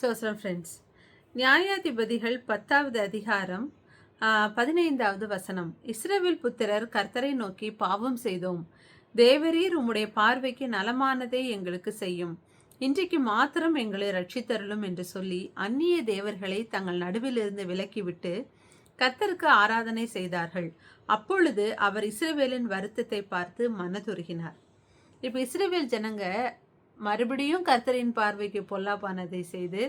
சோசரம் friends நியாயாதிபதிகள் பத்தாவது அதிகாரம் பதினைந்தாவது வசனம். இஸ்ரேவில் புத்திரர் கர்த்தரை நோக்கி பாவம் செய்தோம். தேவரீர் உம்முடைய பார்வைக்கு நலமானதை எங்களுக்கு செய்யும். இன்றைக்கு மாத்திரம் எங்களை ரட்சித்தருளும் என்று சொல்லி அந்நிய தேவர்களை தங்கள் நடுவிலிருந்து விலக்கிவிட்டு கர்த்தருக்கு ஆராதனை செய்தார்கள். அப்பொழுது அவர் இஸ்ரேவேலின் வருத்தத்தை பார்த்து மனதுருகினார். இப்போ இஸ்ரேவேல் ஜனங்க மறுபடியும் கர்த்தரின் பார்வைக்கு பொல்லாப்பானதை செய்து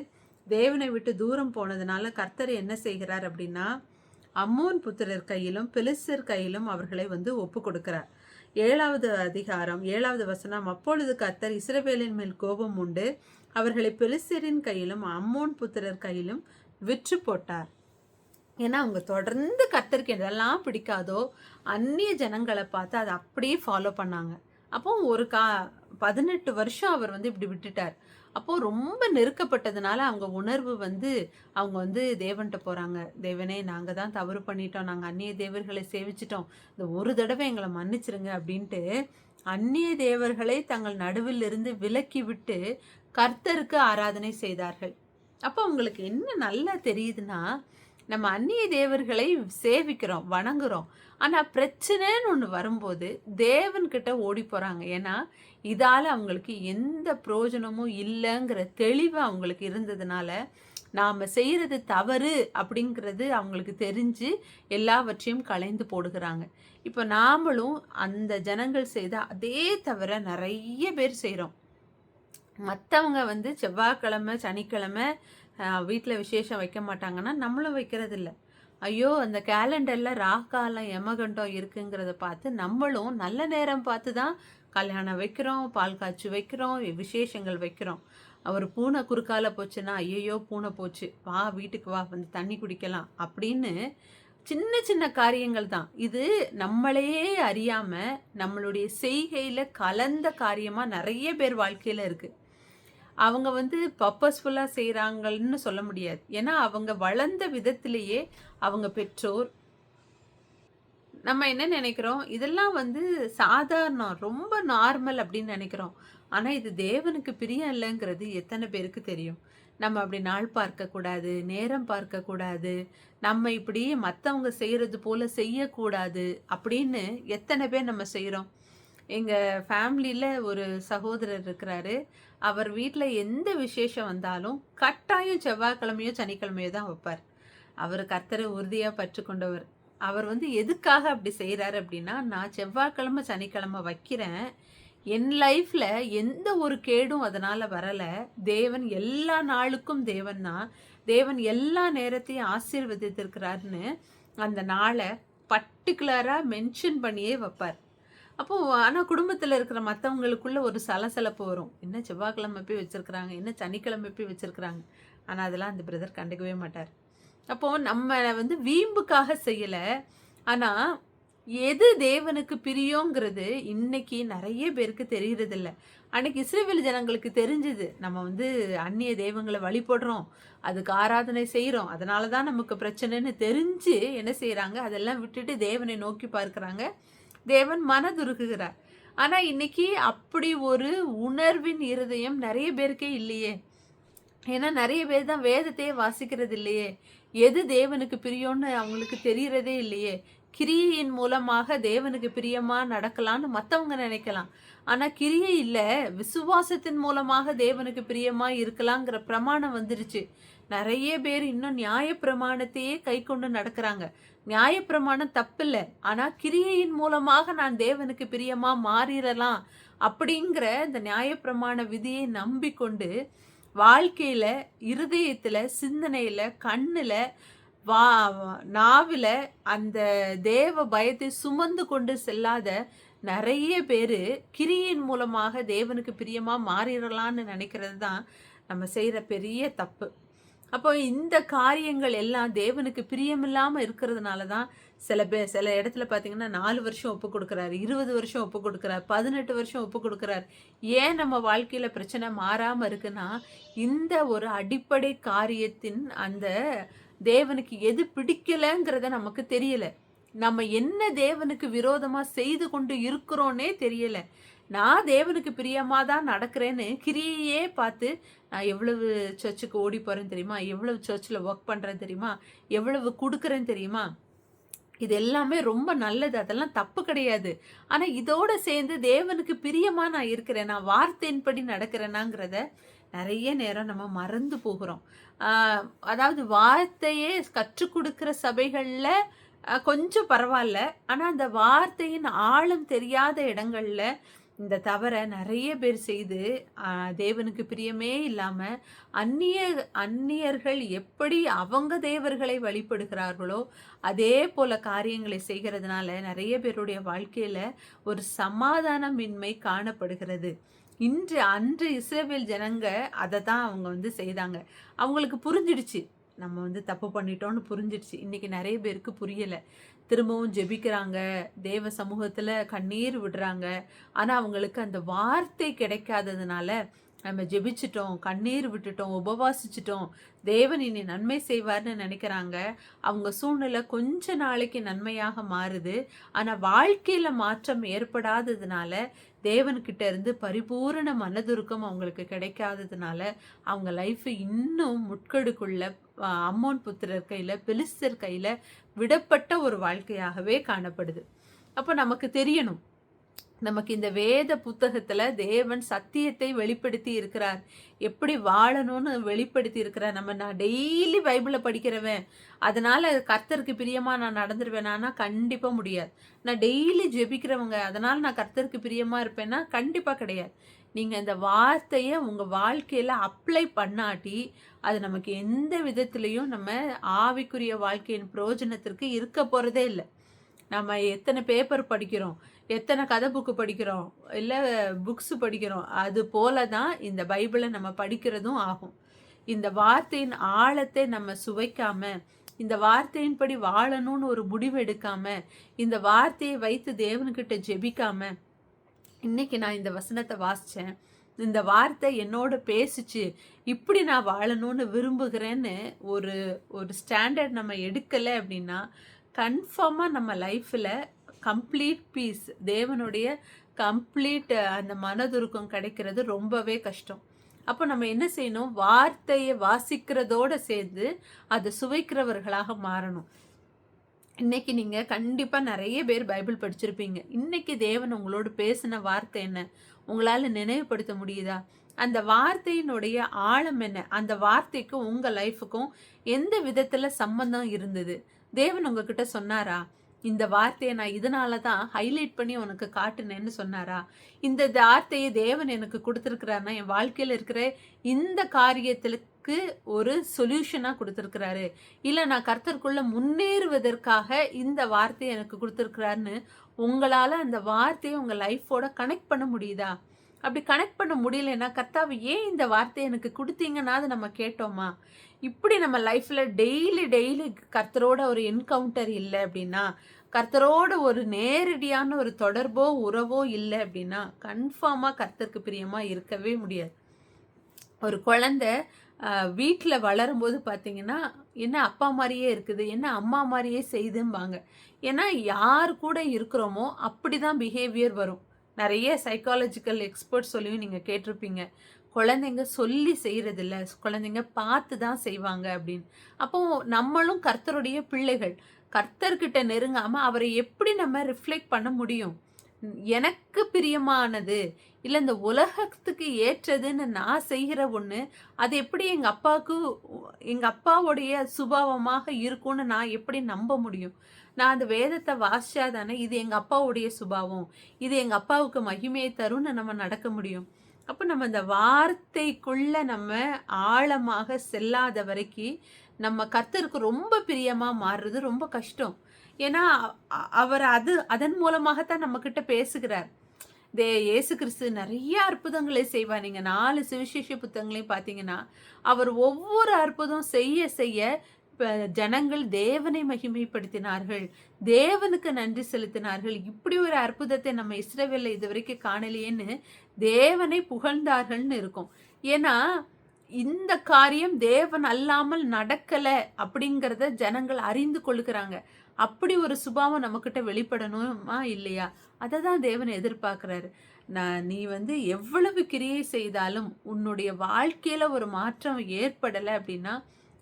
தேவனை விட்டு தூரம் போனதுனால கர்த்தர் என்ன செய்கிறார் அப்படின்னா அம்மோன் புத்திரர் கையிலும் பிலிஸ்டர் கையிலும் அவர்களை வந்து ஒப்பு கொடுக்கிறார். ஏழாவது அதிகாரம் ஏழாவது வசனம் அப்பொழுது கர்த்தர் இஸ்ரவேலின் மேல் கோபம் உண்டு அவர்களை பெலிஸ்தரின் கையிலும் அம்மோன் புத்திரர் கையிலும் விற்று போட்டார். ஏன்னா அவங்க தொடர்ந்து கர்த்தருக்கு எதெல்லாம் பிடிக்காதோ அந்நிய ஜனங்களை பார்த்து அதை அப்படியே ஃபாலோ பண்ணாங்க. அப்போ ஒரு கா பதினெட்டு வருஷம் அவர் வந்து இப்படி விட்டுட்டார். அப்போது ரொம்ப நெருக்கப்பட்டதுனால அவங்க உணர்வு வந்து அவங்க வந்து தேவன்கிட்ட போகிறாங்க தேவனே நாங்கள் தான் தவறு பண்ணிட்டோம். நாங்கள் அந்நிய தேவர்களை சேவிச்சிட்டோம். இந்த ஒரு தடவை எங்களை மன்னிச்சிருங்க அப்படின்ட்டு அந்நிய தேவர்களை தங்கள் நடுவில் இருந்து விலக்கி விட்டு கர்த்தருக்கு ஆராதனை செய்தார்கள். அப்போ அவங்களுக்கு என்ன நல்லா தெரியுதுன்னா நம்ம அந்நிய தேவர்களை சேவிக்கிறோம் வணங்குறோம். ஆனால் பிரச்சனைன்னு ஒன்று வரும்போது தேவன்கிட்ட ஓடி போகிறாங்க ஏன்னா இதால் அவங்களுக்கு எந்த பிரயோஜனமும் இல்லைங்கிற தெளிவு அவங்களுக்கு இருந்ததுனால நாம் செய்கிறது தவறு அப்படிங்கிறது அவங்களுக்கு தெரிஞ்சு எல்லாவற்றையும் களைந்து போடுகிறாங்க. இப்போ நாமளும் அந்த ஜனங்கள் செய்த அதே தவிர நிறைய பேர் செய்கிறோம் மற்றவங்க வந்து செவ்வாய்க்கிழமை சனிக்கிழமை வீட்டில் விசேஷம் வைக்க மாட்டாங்கன்னா நம்மளும் வைக்கிறதில்ல. ஐயோ அந்த கேலண்டரில் ராக்காலம் யமகண்டம் இருக்குங்கிறத பார்த்து நம்மளும் நல்ல நேரம் பார்த்து தான் கல்யாணம் வைக்கிறோம் பால் காய்ச்சி வைக்கிறோம் விசேஷங்கள் வைக்கிறோம். அவர் பூனை குறுக்கால போச்சுன்னா ஐயோ பூனை போச்சு. வா வீட்டுக்கு வா வந்து தண்ணி குடிக்கலாம் அப்படின்னு சின்ன சின்ன காரியங்கள் தான். இது நம்மளையே அறியாமல் நம்மளுடைய செய்கையில் கலந்த காரியமாக நிறைய பேர் வாழ்க்கையில் இருக்குது அவங்க வந்து பர்பஸ்ஃபுல்லாக செய்கிறாங்கன்னு சொல்ல முடியாது. ஏன்னா அவங்க வளர்ந்த விதத்திலேயே அவங்க பெற்றோர். நம்ம என்ன நினைக்கிறோம்? இதெல்லாம் வந்து சாதாரணம் ரொம்ப நார்மல் அப்படின்னு நினைக்கிறோம். ஆனால் இது தேவனுக்கு பிரியம் இல்லைங்கிறது எத்தனை பேருக்கு தெரியும். நம்ம அப்படி நாள் பார்க்கக்கூடாது நேரம் பார்க்கக்கூடாது நம்ம இப்படி மற்றவங்க செய்கிறது போல் செய்யக்கூடாது அப்படின்னு எத்தனை பேர் நம்ம செய்கிறோம் எங்கள் ஃபேமிலியில் ஒரு சகோதரர் இருக்கிறாரு. அவர் வீட்டில் எந்த விசேஷம் வந்தாலும் கட்டாயம் செவ்வாய்க்கிழமையோ சனிக்கிழமையோ தான் வைப்பார். அவர் கர்த்தரை உறுதியாக பற்று கொண்டவர் அவர் வந்து எதுக்காக அப்படி செய்கிறாரு அப்படின்னா நான் செவ்வாய்க்கிழமை சனிக்கிழமை வைக்கிறேன். என் லைஃப்பில் எந்த ஒரு கேடும் அதனால் வரலை. தேவன் எல்லா நாளுக்கும் தேவன் தான். தேவன் எல்லா நேரத்தையும் ஆசீர்வதித்திருக்கிறாருன்னு அந்த நாளை பர்டிகுலராக மென்ஷன் பண்ணியே வைப்பார். அப்போது ஆனால் குடும்பத்தில் இருக்கிற மற்றவங்களுக்குள்ள ஒரு சலசலப்பு வரும். என்ன செவ்வாய்க்கிழமை போய் வச்சுருக்குறாங்க? என்ன சனிக்கிழமை போய் வச்சுருக்குறாங்க? ஆனால் அதெல்லாம் அந்த பிரதர் கண்டுக்கவே மாட்டார். அப்போது நம்ம வந்து வீம்புக்காக செய்யலை. ஆனால் எது தேவனுக்கு பிரியோங்கிறது இன்னைக்கு நிறைய பேருக்கு தெரியறதில்ல. அன்னைக்கு இஸ்ரேவேல் ஜனங்களுக்கு தெரிஞ்சது. நம்ம வந்து அந்நிய தெய்வங்களை வழிபடுறோம் அதுக்கு ஆராதனை செய்கிறோம் அதனால தான் நமக்கு பிரச்சனைன்னு தெரிஞ்சு என்ன செய்கிறாங்க அதெல்லாம் விட்டுட்டு தேவனை நோக்கி பார்க்குறாங்க. தேவன் மனதுருகுகிறார். ஆனால் இன்னைக்கு அப்படி ஒரு உணர்வின் இருதயம் நிறைய பேருக்கே இல்லையே. ஏன்னா நிறைய பேர் தான் வேதத்தையே வாசிக்கிறது இல்லையே. எது தேவனுக்கு பிரியம்னு அவங்களுக்கு தெரியறதே இல்லையே. கிரியையின் மூலமாக தேவனுக்கு பிரியமாக நடக்கலான்னு மற்றவங்க நினைக்கலாம். ஆனால் கிரியை இல்லை விசுவாசத்தின் மூலமாக தேவனுக்கு பிரியமாக இருக்கலாங்கிற பிரமாணம் வந்துருச்சு. நிறைய பேர் இன்னும் நியாய பிரமாணத்தையே கை கொண்டு நடக்கிறாங்க. நியாய பிரமாணம் தப்பில்லை. ஆனால் கிரியையின் மூலமாக நான் தேவனுக்கு பிரியமாக மாறிடலாம் அப்படிங்கிற இந்த நியாயப்பிரமாண விதியை நம்பிக்கொண்டு வாழ்க்கையில் இருதயத்தில் சிந்தனையில் கண்ணில் வா நாவில் அந்த தேவ பயத்தை சுமந்து கொண்டு செல்லாத நிறைய பேர் கிரியின் மூலமாக தேவனுக்கு பிரியமாக மாறிடலான்னு நினைக்கிறது தான் நம்ம செய்கிற பெரிய தப்பு. அப்போ இந்த காரியங்கள் எல்லாம் தேவனுக்கு பிரியமில்லாமல் இருக்கிறதுனால தான் சில பே சில இடத்துல பார்த்தீங்கன்னா நாலு வருஷம் ஒப்பு கொடுக்குறாரு இருபது வருஷம் ஒப்பு கொடுக்குறாரு பதினெட்டு வருஷம் ஒப்பு கொடுக்குறாரு. ஏன் நம்ம வாழ்க்கையில் பிரச்சனை மாறாமல் இருக்குன்னா இந்த ஒரு அடிப்படை காரியத்தின் அந்த தேவனுக்கு எது பிடிக்கலைங்கிறத நமக்கு தெரியலை. நம்ம என்ன தேவனுக்கு விரோதமாக செய்து கொண்டு இருக்கிறோன்னே தெரியலை. நான் தேவனுக்கு பிரியமாக தான் நடக்கிறேன்னு கிரியையே பார்த்து நான் எவ்வளவு சர்ச்சுக்கு ஓடி போகிறேன் தெரியுமா? எவ்வளவு சர்ச்சில் ஒர்க் பண்ணுறேன் தெரியுமா? எவ்வளவு கொடுக்குறேன் தெரியுமா? இது எல்லாமே ரொம்ப நல்லது. அதெல்லாம் தப்பு கிடையாது. ஆனால் இதோட சேர்ந்து தேவனுக்கு பிரியமாக நான் இருக்கிறேன் நான் வார்த்தையின்படி நடக்கிறேனாங்கிறத நிறைய நேரம் நம்ம மறந்து போகிறோம். அதாவது வார்த்தையே கற்றுக் கொடுக்குற சபைகளில் கொஞ்சம் பரவாயில்ல. ஆனால் அந்த வார்த்தையின் ஆழம் தெரியாத இடங்களில் இந்த தவறை நிறைய பேர் செய்து தேவனுக்கு பிரியமே இல்லாமல் அந்நிய அந்நியர்கள் எப்படி அவங்க தேவர்களை வழிபடுகிறார்களோ அதே போல காரியங்களை செய்கிறதுனால நிறைய பேருடைய வாழ்க்கையில் ஒரு சமாதானமின்மை காணப்படுகிறது. இன்று அன்று இஸ்ரேவேல் ஜனங்க அதை தான் அவங்க வந்து செய்தாங்க. அவங்களுக்கு புரிஞ்சிடுச்சு. நம்ம வந்து தப்பு பண்ணிட்டோம்னு புரிஞ்சிடுச்சு. இன்னைக்கு நிறைய பேருக்கு புரியலை. திரும்பவும் ஜெபிக்கிறாங்க. தேவ சமூகத்தில் கண்ணீர் விடுறாங்க. ஆனால் அவங்களுக்கு அந்த வார்த்தை கிடைக்காததுனால நம்ம ஜெபிச்சிட்டோம் கண்ணீர் விட்டுட்டோம் உபவாசிச்சிட்டோம். தேவன் இனி நன்மை செய்வார்னு நினைக்கிறாங்க. அவங்க சூழ்நிலை கொஞ்ச நாளைக்கு நன்மையாக மாறுது. ஆனால் வாழ்க்கையில் மாற்றம் ஏற்படாததுனால தேவன்கிட்ட இருந்து பரிபூரண மனதுருக்கம் அவங்களுக்கு கிடைக்காததுனால அவங்க லைஃப் இன்னும் முட்கடுக்குள்ள அம்மோன் புத்திரர் கையில் பெலிஸ்தர் கையில் விடப்பட்ட ஒரு வாழ்க்கையாகவே காணப்படுது. அப்போ நமக்கு தெரியணும். நமக்கு இந்த வேத புத்தகத்தில் தேவன் சத்தியத்தை வெளிப்படுத்தி இருக்கிறார். எப்படி வாழணும்னு வெளிப்படுத்தி இருக்கிறார். நம்ம நான் டெய்லி பைபிளை படிக்கிறவன். அதனால் கர்த்தருக்கு பிரியமாக நான் நடந்துருவேனா. கண்டிப்பாக முடியாது. நான் டெய்லி ஜெபிக்கிறவங்க. அதனால் நான் கர்த்தருக்கு பிரியமாக இருப்பேன்னா கண்டிப்பாக கிடையாது. நீங்கள் இந்த வார்த்தையை உங்கள் வாழ்க்கையில் அப்ளை பண்ணாட்டி அது நமக்கு எந்த விதத்துலேயும் நம்ம ஆவிக்குரிய வாழ்க்கையின் பிரயோஜனத்திற்கு இருக்க போகிறதே இல்லை. நம்ம எத்தனை பேப்பர் படிக்கிறோம் எத்தனை கதை புக்கு படிக்கிறோம் இல்லை புக்ஸ் படிக்கிறோம் அது போல தான் இந்த பைபிளை நம்ம படிக்கிறதும் ஆகும். இந்த வார்த்தையின் ஆழத்தை நம்ம சுவைக்காம இந்த வார்த்தையின்படி வாழணும்னு ஒரு முடிவு எடுக்காம இந்த வார்த்தையை வைத்து தேவன்கிட்ட ஜெபிக்காம இன்னைக்கு நான் இந்த வசனத்தை வாசித்தேன் இந்த வார்த்தை என்னோட பேசுச்சு. இப்படி நான் வாழணும்னு விரும்புகிறேன்னு ஒரு ஒரு ஸ்டாண்டர்ட் நம்ம எடுக்கலை அப்படின்னா கன்ஃபார்மாக நம்ம லைஃப்பில் கம்ப்ளீட் பீஸ் தேவனுடைய கம்ப்ளீட் அந்த மனதுருக்கம் கிடைக்கிறது ரொம்பவே கஷ்டம். அப்போ நம்ம என்ன செய்யணும்? வார்த்தையை வாசிக்கிறதோடு சேர்ந்து அதை சுவைக்கிறவர்களாக மாறணும். இன்னைக்கு நீங்க கண்டிப்பா நிறைய பேர் பைபிள் படிச்சிருப்பீங்க. இன்னைக்கு தேவன் உங்களோடு பேசின வார்த்தை என்ன? உங்களால நினைவுபடுத்த முடியுதா? அந்த வார்த்தையினுடைய ஆழம் என்ன? அந்த வார்த்தைக்கும் உங்க லைஃபுக்கும் எந்த விதத்துல சம்பந்தம் இருந்தது? தேவன் உங்ககிட்ட சொன்னாரா? இந்த வார்த்தையை நான் இதனால தான் ஹைலைட் பண்ணி உனக்கு காட்டுனேன்னு சொன்னாரா? இந்த வார்த்தையை தேவன் எனக்கு கொடுத்துருக்கிறாருன்னா என் வாழ்க்கையில் இருக்கிற இந்த காரியத்தில் எனக்கு ஒரு சொல்யூஷனாக கொடுத்துருக்கிறாரு. இல்லை நான் கர்த்தருக்குள்ளே முன்னேறுவதற்காக இந்த வார்த்தையை எனக்கு கொடுத்துருக்கிறாருன்னு உங்களால் அந்த வார்த்தையை உங்கள் லைஃபோட கனெக்ட் பண்ண முடியுதா? அப்படி கனெக்ட் பண்ண முடியலன்னா கர்த்தாவை ஏன் இந்த வார்த்தையை எனக்கு கொடுத்தீங்கன்னா அது நம்ம கேட்டோமா? இப்படி நம்ம லைஃப்பில் டெய்லி டெய்லி கர்த்தரோட ஒரு என்கவுண்டர் இல்லை அப்படின்னா கர்த்தரோட ஒரு நேரடியான ஒரு தொடர்போ உறவோ இல்லை அப்படின்னா கன்ஃபார்மாக கர்த்தருக்கு பிரியமாக இருக்கவே முடியாது. ஒரு குழந்தை வீட்டில் வளரும்போது பார்த்தீங்கன்னா என்ன அப்பா மாதிரியே இருக்குது என்ன அம்மா மாதிரியே செய்தும்பாங்க. ஏன்னா யார் கூட இருக்கிறோமோ அப்படி தான் பிஹேவியர் வரும். நிறைய சைக்காலஜிக்கல் எக்ஸ்பர்ட் சொல்லியும் நீங்கள் கேட்டிருப்பீங்க. குழந்தைங்க சொல்லி செய்கிறதில்ல குழந்தைங்க பார்த்து தான் செய்வாங்க அப்படின்னு. அப்போ நம்மளும் கர்த்தருடைய பிள்ளைகள். கர்த்தர்கிட்ட நெருங்காமல் அவரை எப்படி நம்ம ரிஃப்ளெக்ட் பண்ண முடியும்? எனக்கு பிரியமானது இல்லை இந்த உலகத்துக்கு ஏற்றதுன்னு நான் செய்கிற ஒன்று அது எப்படி எங்கள் அப்பாவுக்கு எங்கள் அப்பாவுடைய சுபாவமாக இருக்கும்னு நான் எப்படி நம்ப முடியும்? நான் அந்த வேதத்தை வாசிச்சா தானே இது எங்கள் அப்பாவுடைய சுபாவம் இது எங்கள் அப்பாவுக்கு மகிமையை தரும்னு நம்ம நடக்க முடியும். அப்போ நம்ம இந்த வார்த்தைக்குள்ள நம்ம ஆழமாக செல்லாத வரைக்கும் நம்ம கர்த்தருக்கு ரொம்ப பிரியமாக மாறுறது ரொம்ப கஷ்டம். ஏன்னா அவர் அது அதன் மூலமாகத்தான் நம்ம கிட்ட பேசுகிறார். தே இயேசு கிறிஸ்து நிறைய அற்புதங்களை செய்வார். நீங்கள் நாலு சுவிசேஷ புத்தகங்களையும் பார்த்தீங்கன்னா அவர் ஒவ்வொரு அற்புதம் செய்ய செய்ய ஜனங்கள் தேவனை மகிமைப்படுத்தினார்கள். தேவனுக்கு நன்றி செலுத்தினார்கள். இப்படி ஒரு அற்புதத்தை நம்ம இஸ்ரேவில் இது வரைக்கும் காணலையேன்னு தேவனை புகழ்ந்தார்கள்னு இருக்கும். ஏன்னா இந்த காரியம் தேவன் அல்லாமல் நடக்கலை அப்படிங்கிறத ஜனங்கள் அறிந்து கொள்கிறாங்க. அப்படி ஒரு சுபாவம் நம்மக்கிட்ட வெளிப்படணுமா இல்லையா? அதை தான் தேவன் எதிர்பார்க்குறாரு. நான் நீ வந்து எவ்வளவு கிரியை செய்தாலும் உன்னுடைய வாழ்க்கையில் ஒரு மாற்றம் ஏற்படலை அப்படின்னா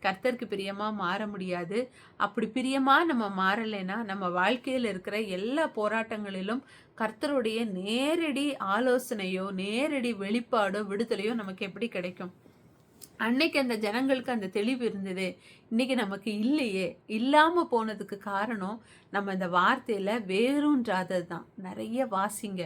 கர்த்தருக்கு பிரியமாக மாற முடியாது. அப்படி பிரியமாக நம்ம மாறலைன்னா நம்ம வாழ்க்கையில் இருக்கிற எல்லா போராட்டங்களிலும் கர்த்தருடைய நேரடி ஆலோசனையோ நேரடி வெளிப்பாடோ விடுதலையோ நமக்கு எப்படி கிடைக்கும்? அன்னைக்கு அந்த ஜனங்களுக்கு அந்த தெளிவு இருந்தது. இன்னைக்கு நமக்கு இல்லையே. இல்லாமல் போனதுக்கு காரணம் நம்ம இந்த வார்த்தையில வேறுன்றாதது தான் நிறைய வாசிங்க.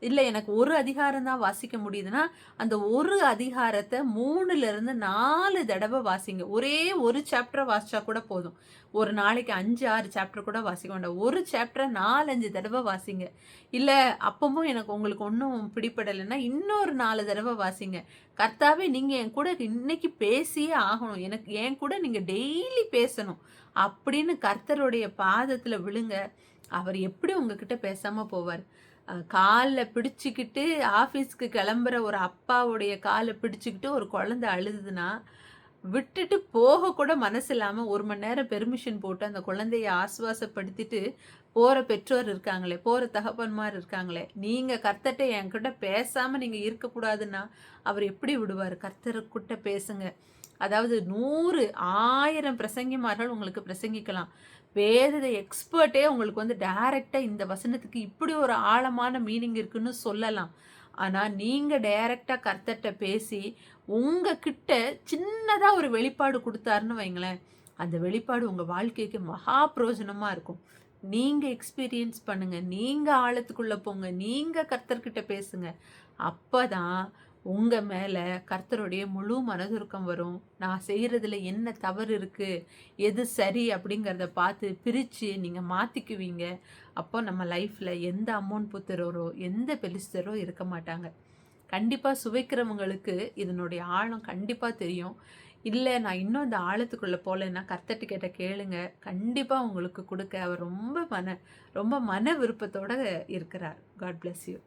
இல்லை எனக்கு ஒரு அதிகாரம் தான் வாசிக்க முடியுதுன்னா அந்த ஒரு அதிகாரத்தை மூணுலேருந்து நாலு தடவை வாசிங்க. ஒரே ஒரு சாப்டரை வாசிச்சா கூட போதும். ஒரு நாளைக்கு அஞ்சு ஆறு சாப்டர் கூட வாசிக்க வேண்டாம். ஒரு சாப்டரை நாலஞ்சு தடவை வாசிங்க. இல்லை அப்பவும் எனக்கு உங்களுக்கு ஒன்றும் பிடிப்படலைன்னா இன்னொரு நாலு தடவை வாசிங்க. கர்த்தாவே நீங்கள் என் கூட இன்னைக்கு பேசியே ஆகணும். எனக்கு என் கூட நீங்கள் டெய்லி பேசணும். அப்படின்னு கர்த்தருடைய பாதத்தில் விழுங்க. அவர் எப்படி உங்ககிட்ட பேசாமல் போவார்? காலில் பிடிச்சிக்கிட்டு ஆஃபீஸ்க்கு கிளம்புற ஒரு அப்பாவுடைய காலை பிடிச்சிக்கிட்டு ஒரு குழந்தை அழுதுன்னா விட்டுட்டு போக கூட மனசு இல்லாமல் ஒரு மணி நேரம் பெர்மிஷன் போட்டு அந்த குழந்தைய ஆசுவாசப்படுத்திட்டு போகிற பெற்றோர் இருக்காங்களே போகிற தகப்பன்மார் இருக்காங்களே நீங்கள் கர்த்தர்கிட்ட என்கிட்ட பேசாமல் நீங்கள் இருக்கக்கூடாதுன்னா அவர் எப்படி விடுவார்? கர்த்தர்கிட்ட பேசுங்க. அதாவது நூறு ஆயிரம் பிரசங்கிமார்கள் உங்களுக்கு பிரசங்கிக்கலாம். வேத எக்ஸ்பர்ட்டே உங்களுக்கு வந்து டைரெக்டாக இந்த வசனத்துக்கு இப்படி ஒரு ஆழமான மீனிங் இருக்குன்னு சொல்லலாம். ஆனால் நீங்கள் டைரெக்டாக கர்த்தட்ட பேசி உங்கள் கிட்ட சின்னதாக ஒரு வெளிப்பாடு கொடுத்தாருன்னு வைங்களேன் அந்த வெளிப்பாடு உங்கள் வாழ்க்கைக்கு மகா பிரயோஜனமாக இருக்கும். நீங்கள் எக்ஸ்பீரியன்ஸ் பண்ணுங்கள் நீங்கள் ஆழத்துக்குள்ளே போங்க நீங்கள் கர்த்தர்கிட்ட பேசுங்க. அப்போ தான் உங்கள் மேலே கர்த்தருடைய முழு மனதுருக்கம் வரும். நான் செய்கிறதுல என்ன தவறு இருக்குது எது சரி அப்படிங்கிறத பார்த்து பிரித்து நீங்கள் மாற்றிக்குவீங்க அப்போ நம்ம லைஃப்பில் எந்த அமௌண்ட் புத்திரரோ எந்த பெலிஸ்தரோ இருக்க மாட்டாங்க. கண்டிப்பாக சுவைக்கிறவங்களுக்கு இதனுடைய ஆழம் கண்டிப்பாக தெரியும். இல்லை நான் இன்னும் இந்த ஆழத்துக்குள்ளே போகலன்னா கர்த்தட்டு கேட்ட கேளுங்க. கண்டிப்பாக உங்களுக்கு கொடுக்க அவர் ரொம்ப மன ரொம்ப மன விருப்பத்தோடு இருக்கிறார். God bless you